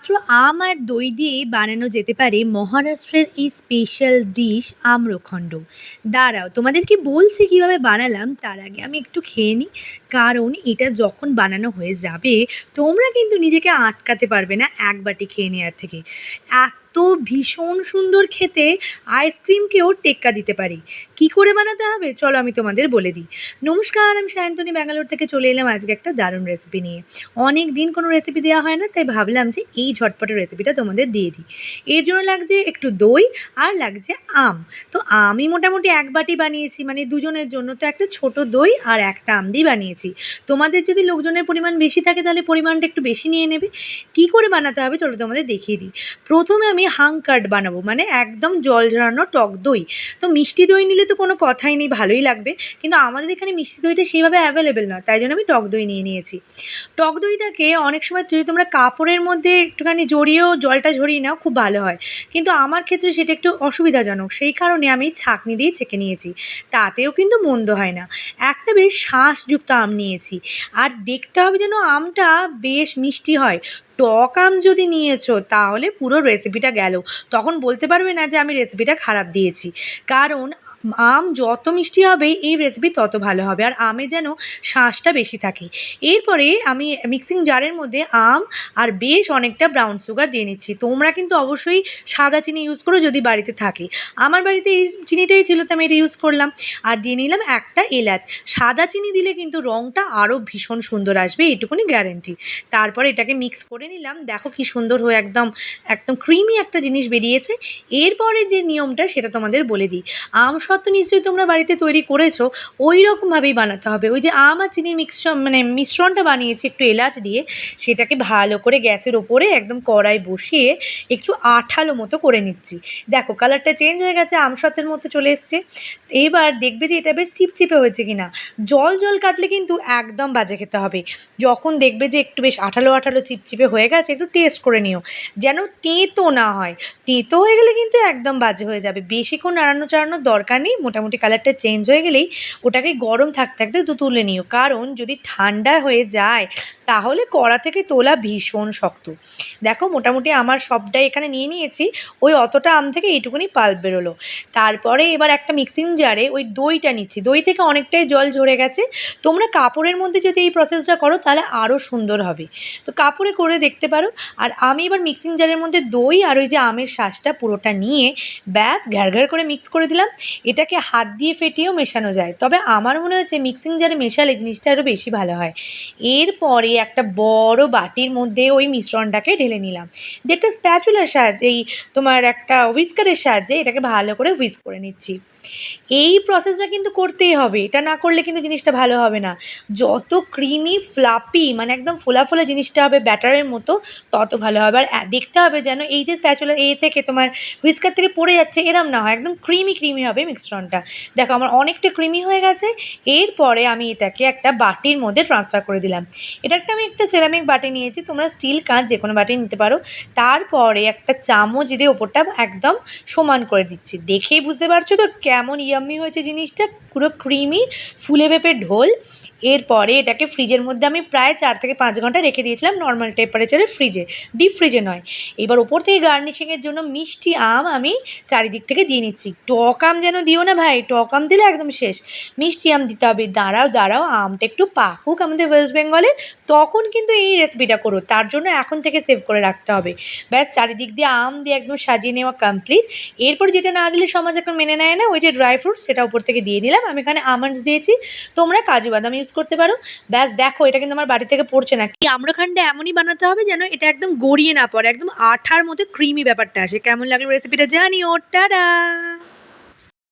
মাত্র আম আর দই দিয়ে বানানো যেতে পারে মহারাষ্ট্রের এই স্পেশাল ডিশ আম্রখণ্ড। দাঁড়াও, তোমাদেরকে বলছি কীভাবে বানালাম, তার আগে আমি একটু খেয়ে নিই। কারণ এটা যখন বানানো হয়ে যাবে, তোমরা কিন্তু নিজেকে আটকাতে পারবে না এক বাটি খেয়ে নেওয়ার থেকে। এত ভীষণ সুন্দর খেতে আইসক্রিমকেও টেক্কা দিতে পারে। কী করে বানাতে হবে? চলো আমি তোমাদের বলে দিই। নমস্কার, আমি সায়ন্তনী ব্যাঙ্গালোর থেকে চলে এলাম আজকে একটা দারুণ রেসিপি নিয়ে। অনেক দিন কোনো রেসিপি দেওয়া হয় না, তাই ভাবলাম যে এই ঝটপটের রেসিপিটা তোমাদের দিয়ে দিই। এর জন্য লাগছে একটু দই আর লাগছে আম। তো আমি মোটামুটি এক বাটি বানিয়েছি মানে দুজনের জন্য। তো একটা ছোট দই আর একটা আম দিয়ে বানিয়েছি। তোমাদের যদি লোকজনের পরিমাণ বেশি থাকে, তাহলে পরিমাণটা একটু বেশি নিয়ে নেবে। কী করে বানাতে হবে? চলো তোমাদের দেখিয়ে দিই। প্রথমে আমি হাং কাট বানাবো মানে একদম জল ঝরানো টক দই। তো মিষ্টি দই নিলে তো কোনো কথাই নেই, ভালোই লাগবে। কিন্তু আমাদের এখানে মিষ্টি দইটা সেইভাবে অ্যাভেলেবেল নয়, তাই জন্য আমি টক দই নিয়ে নিয়েছি। টক দইটাকে অনেক সময় যদি তোমরা কাপড়ের মধ্যে একটুখানি জড়িয়েও জলটা ঝরিয়ে নাও, খুব ভালো হয়। কিন্তু আমার ক্ষেত্রে সেটা একটু অসুবিধাজনক, সেই কারণে আমি ছাঁকনি দিয়ে ছেঁকে নিয়েছি। তাতেও কিন্তু মন্দ হয় না। একটা বেশ শাঁসযুক্ত আম নিয়েছি। আর দেখতে হবে যেন আমটা বেশ মিষ্টি হয়। টক আম যদি নিয়েছো, তাহলে পুরো রেসিপিটা গেল। তখন বলতে পারবে না যে আমি রেসিপিটা খারাপ দিয়েছি। কারণ আম যত মিষ্টি হবে, এই রেসিপি তত ভালো হবে। আর আমে যেন শাঁসটা বেশি থাকে। এরপরে আমি মিক্সিং জারের মধ্যে আম আর বেশ অনেকটা ব্রাউন সুগার দিয়ে নিচ্ছি। তোমরা কিন্তু অবশ্যই সাদা চিনি ইউজ করো যদি বাড়িতে থাকে। আমার বাড়িতে এই চিনিটাই ছিল, তো আমি এটা ইউজ করলাম। আর দিয়ে নিলাম একটা এলাচ। সাদা চিনি দিলে কিন্তু রঙটা আরও ভীষণ সুন্দর আসবে, এইটুকুনি গ্যারেন্টি তারপর এটাকে মিক্স করে নিলাম। দেখো কি সুন্দর হয়ে একদম একদম ক্রিমি একটা জিনিস বেরিয়েছে। এরপরে যে নিয়মটা, সেটা তোমাদের বলে দিই। আম সত্ত্ব নিশ্চয়ই তোমরা বাড়িতে তৈরি করেছ ওই রকমভাবেই বানাতে হবে। ওই যে আম আর চিনির মিক্স মানে মিশ্রণটা বানিয়েছি একটু এলাচ দিয়ে, সেটাকে ভালো করে গ্যাসের ওপরে একদম কড়াই বসিয়ে একটু আঠালো মতো করে নিচ্ছি। দেখো, কালারটা চেঞ্জ হয়ে গেছে, আমসত্ত্বের মতো চলে এসছে। এবার দেখবে যে এটা বেশ চিপচিপে হয়েছে কি না জল জল কাটলে কিন্তু একদম বাজে খেতে হবে। যখন দেখবে যে একটু বেশ আঠালো আঠালো চিপচিপে হয়ে গেছে, একটু টেস্ট করে নিও। যেন তেঁতো না হয়। তেঁতো হয়ে গেলে কিন্তু একদম বাজে হয়ে যাবে। বেশিক্ষণ নাড়ানো চাড়ানোর দরকার নেই মোটামুটি কালারটা চেঞ্জ হয়ে গেলেই ওটাকে গরম থাকতে থাকতে তো তুলে নিও। কারণ যদি ঠান্ডা হয়ে যায় তাহলে কড়া থেকে তোলা ভীষণ শক্ত। দেখো, মোটামুটি আমার সবটাই এখানে নিয়ে নিয়েছি, ওই অতটা আম থেকে এইটুকুনি পাল্প বেরোলো। তারপরে এবার একটা মিক্সিং জারে ওই দইটা নিচ্ছি। দই থেকে অনেকটাই জল ঝরে গেছে। তোমরা কাপড়ের মধ্যে যদি এই প্রসেসটা করো, তাহলে আরও সুন্দর হবে। তো কাপড়ে করে দেখতে পারো। আর আমি এবার মিক্সিং জারের মধ্যে দই আর ওই যে আমের শ্বাসটা পুরোটা নিয়ে ব্যাস ঘ্যার ঘ্যার করে মিক্স করে দিলাম। এটাকে হাত দিয়ে ফেটিয়েও মেশানো যায়। তবে আমার মনে হচ্ছে মিক্সিং জারে মেশালে জিনিসটা আরও বেশি ভালো হয়। এরপরে একটা বড় বাটির মধ্যে ওই মিশ্রণটাকে ঢেলে নিলাম। দিয়ে একটা স্প্যাচুলার সাহায্যে, এই তোমার একটা হুইস্কারের সাহায্যে এটাকে ভালো করে হুইস্ক করে নিচ্ছি। এই প্রসেসটা কিন্তু করতেই হবে, এটা না করলে কিন্তু জিনিসটা ভালো হবে না। যত ক্রিমি ফ্লাপি মানে একদম ফোলা ফোলা জিনিসটা হবে ব্যাটারের মতো, তত ভালো হবে। আর দেখতে হবে যেন এই যে স্প্যাচুলা এ থেকে তোমার হুইস্কার থেকে পড়ে যাচ্ছে, এরম না হয়, একদম ক্রিমি ক্রিমি হবে মিশ্রণটা। দেখো, আমার অনেকটা ক্রিমি হয়ে গেছে, এরপরে আমি এটাকে একটা বাটির মধ্যে ট্রান্সফার করে দিলাম। এটা আমি একটা সেরামিক বাটি নিয়েছি, তোমরা স্টিল কাঁচ যে কোনো বাটি নিতে পারো। তারপরে একটা চামচ দিয়ে ওপরটা একদম সমান করে দিচ্ছি। দেখেই বুঝতে পারছ তো কেমন ইয়াম্মি হয়েছে জিনিসটা? পুরো ক্রিমি ফুলে পেঁপে ঢোল। এরপরে এটাকে ফ্রিজের মধ্যে আমি প্রায় চার থেকে পাঁচ ঘণ্টা রেখে দিয়েছিলাম নর্মাল টেম্পারেচারে ফ্রিজে ডিপ ফ্রিজে নয়। এবার ওপর থেকে গার্নিশিংয়ের জন্য মিষ্টি আম আমি চারিদিক থেকে দিয়ে নিচ্ছি। টক আম যেন দিও না ভাই, টক আম দিলে একদম শেষ। মিষ্টি আম দিতে হবে, দাঁড়াও দাঁড়াও, আমটা একটু পাকুক আমাদের ওয়েস্ট বেঙ্গলে তখন কিন্তু এই রেসিপিটা করো? তার জন্য এখন থেকে সেভ করে রাখতে হবে। ব্যাস, চারিদিক দিয়ে আম দিয়ে একদম সাজিয়ে নেওয়া কমপ্লিট এরপর যেটা না দিলে সমাজ এখন মেনে নেয় না, ওই যে ড্রাই ফ্রুটস সেটা উপর থেকে দিয়ে নিলাম। আমি এখানে আমন্ডস দিয়েছি। তোমরা কাজু বাদাম ইউজ করতে পারো। ব্যাস, দেখো, এটা কিন্তু আমার বাড়ি থেকে পড়ছে না। কি আম্রখান্ডে এমনই বানাতে হবে যেন এটা একদম গড়িয়ে না পড়ে, একদম আঠার মতো ক্রিমি ব্যাপারটা আসে। কেমন লাগল রেসিপিটা জানিও। টাটা!